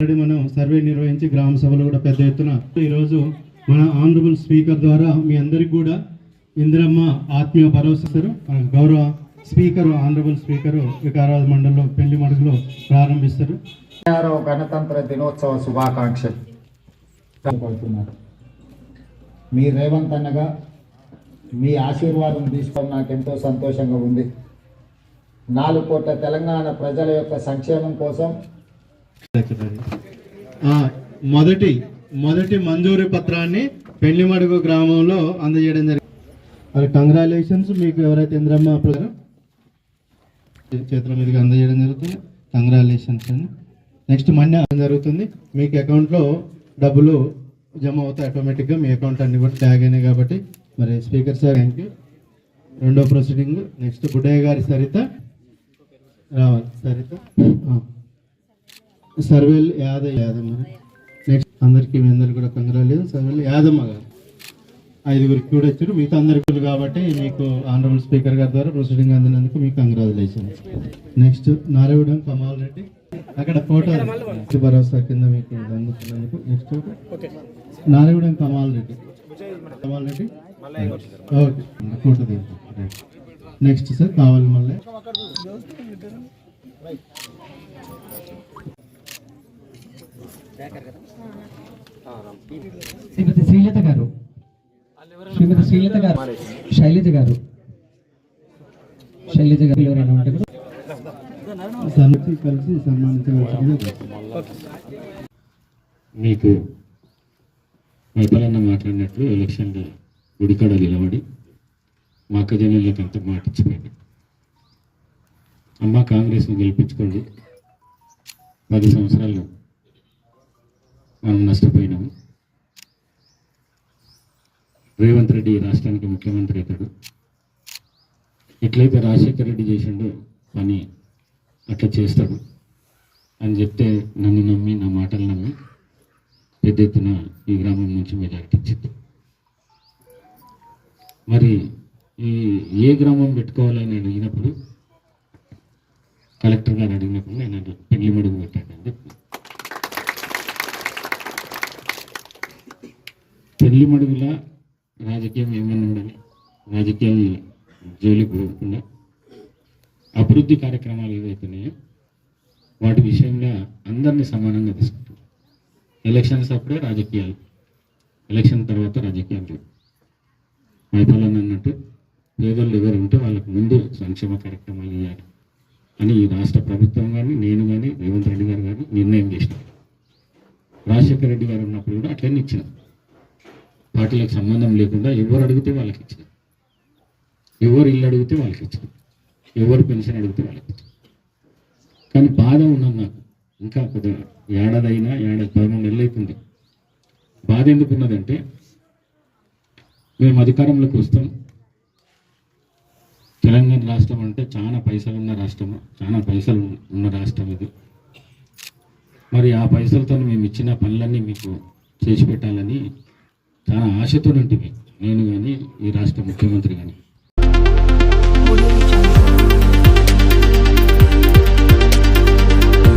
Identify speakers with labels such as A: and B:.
A: Already మనం survey నిర్వహించి గ్రామ సభలు కూడా పెద్ద ఎత్తున ఈరోజు మన ఆనరబుల్ స్పీకర్ ద్వారా మీ అందరికి కూడా ఇందిరమ్మ ఆత్మీయ భరోసా ఇస్తారు. మన గౌరవ స్పీకర్ ఆనరబుల్ స్పీకర్ వికారాబాద్ మండలంలో పెళ్ళి మడుగులో ప్రారంభిస్తారు.
B: గణతంత్ర దినోత్సవ శుభాకాంక్షలు. మీ రేవంత్ అన్నగా మీ ఆశీర్వాదం తీసుకోవడం నాకు ఎంతో సంతోషంగా ఉంది. నాలుగు కోట్ల తెలంగాణ ప్రజల యొక్క సంక్షేమం కోసం
A: మొదటి మొదటి మంజూరు పత్రాన్ని పెళ్ళిమడుగు గ్రామంలో అందజేయడం జరిగింది. మరి కంగ్రాచులేషన్స్ మీకు ఎవరైతే ఇంద్రమ్మ అప్పుడు చేతుల మీదుగా అందజేయడం జరుగుతుంది. కంగ్రాచులేషన్స్ అండి. నెక్స్ట్ మనీ జరుగుతుంది? మీకు అకౌంట్లో డబ్బులు జమ అవుతాయి ఆటోమేటిక్గా మీ అకౌంట్ అన్ని కూడా ట్యాగ్ అయినాయి కాబట్టి. మరి స్పీకర్ సార్ థ్యాంక్ రెండో ప్రొసీడింగ్ నెక్స్ట్ బుడ్డయ్య గారి సరిత రావాలి. సరిత? సర్వేల్ యాద యాదమ్మ నెక్స్ట్ అందరికీ మీ అందరికీ కూడా కంగ్రాలేదు సర్వేల్ యాదమ్మ గారు. ఐదుగురికి కూడా వచ్చారు. మిగతా అందరికీ కాబట్టి మీకు ఆనరబుల్ స్పీకర్ గారి ద్వారా ప్రొసీడింగ్ అందినందుకు మీకు కంగ్రాచులేషన్ నెక్స్ట్ నారాయణ కమాల్ రెడ్డి. అక్కడ ఫోటో భరోసా కింద మీకు అందుతున్నందుకు next Narayana Kamal Reddy. Kamal Reddy? Okay photo next sir కావాలి మళ్ళీ
C: శ్రీమతి శ్రీలత గారు. శ్రీమతి శ్రీలత గారు. శైలజ గారు. శైలజ గారు ఎవరైనా ఉంటే
A: కలిసి
D: మీకు వైఫలన్న మాట్లాడినట్లు ఎలక్షన్లో గుడికాడ నిలబడి మా అక్క జనులకు అంత మాట ఇచ్చిపోయింది. అమ్మ కాంగ్రెస్ని గెలిపించుకోండి. పది సంవత్సరాలు మనం నష్టపోయినాము. రేవంత్ రెడ్డి ఈ రాష్ట్రానికి ముఖ్యమంత్రి అవుతాడు. ఎట్లయితే రాజశేఖర రెడ్డి చేసిండో పని అట్లా చేస్తాడు అని చెప్తే నన్ను నమ్మి నా మాటలు నమ్మి పెద్ద ఎత్తున ఈ గ్రామం నుంచి మెజారిటీ ఇచ్చింది. మరి ఈ ఏ గ్రామం పెట్టుకోవాలని అడిగినప్పుడు కలెక్టర్ గారు అడిగినప్పుడు నేను పెళ్ళి మడుగు పెట్టాను. చెప్పి పెళ్ళి రాజకీయం ఏమన్నా ఉండాలి? రాజకీయం జోలికి పోకుండా అభివృద్ధి కార్యక్రమాలు ఏవైతున్నాయో వాటి విషయంలో అందరినీ సమానంగా తీసుకుంటారు ఎలక్షన్స్ అప్పుడే రాజకీయాలు ఎలక్షన్ తర్వాత రాజకీయాలు లేవు వైఫల్యం అన్నట్టు పేదలు ఎవరు ఉంటే వాళ్ళకు ముందు సంక్షేమ కార్యక్రమాలు ఇవ్వాలి అని ఈ రాష్ట్ర ప్రభుత్వం కానీ నేను కానీ రేవంత్ రెడ్డి గారు కానీ నిర్ణయం చేసినాం రాజశేఖర రెడ్డి గారు ఉన్నప్పుడు కూడా అట్లనే ఇచ్చినారు. పార్టీలకు సంబంధం లేకుండా ఎవరు అడిగితే వాళ్ళకి ఇచ్చారు. ఎవరు ఇల్లు అడిగితే వాళ్ళకి ఇచ్చారు. ఎవరు పెన్షన్ అడిగితే వాళ్ళకి ఇచ్చారు. కానీ బాధ ఉన్నది నాకు. ఇంకా కొద్దిగా ఏడాది అయినా ఏడాది పదమూడు నెలలు అవుతుంది. బాధ ఎందుకు ఉన్నదంటే మేము అధికారంలోకి వస్తాం. తెలంగాణ రాష్ట్రం అంటే చాలా పైసలు ఉన్న రాష్ట్రం చాలా పైసలు ఉన్న రాష్ట్రం ఇది. మరి ఆ పైసలతో మేము ఇచ్చిన పనులన్నీ మీకు చేసి పెట్టాలని చాలా ఆశతో నేను కానీ ఈ రాష్ట్ర ముఖ్యమంత్రి కానీ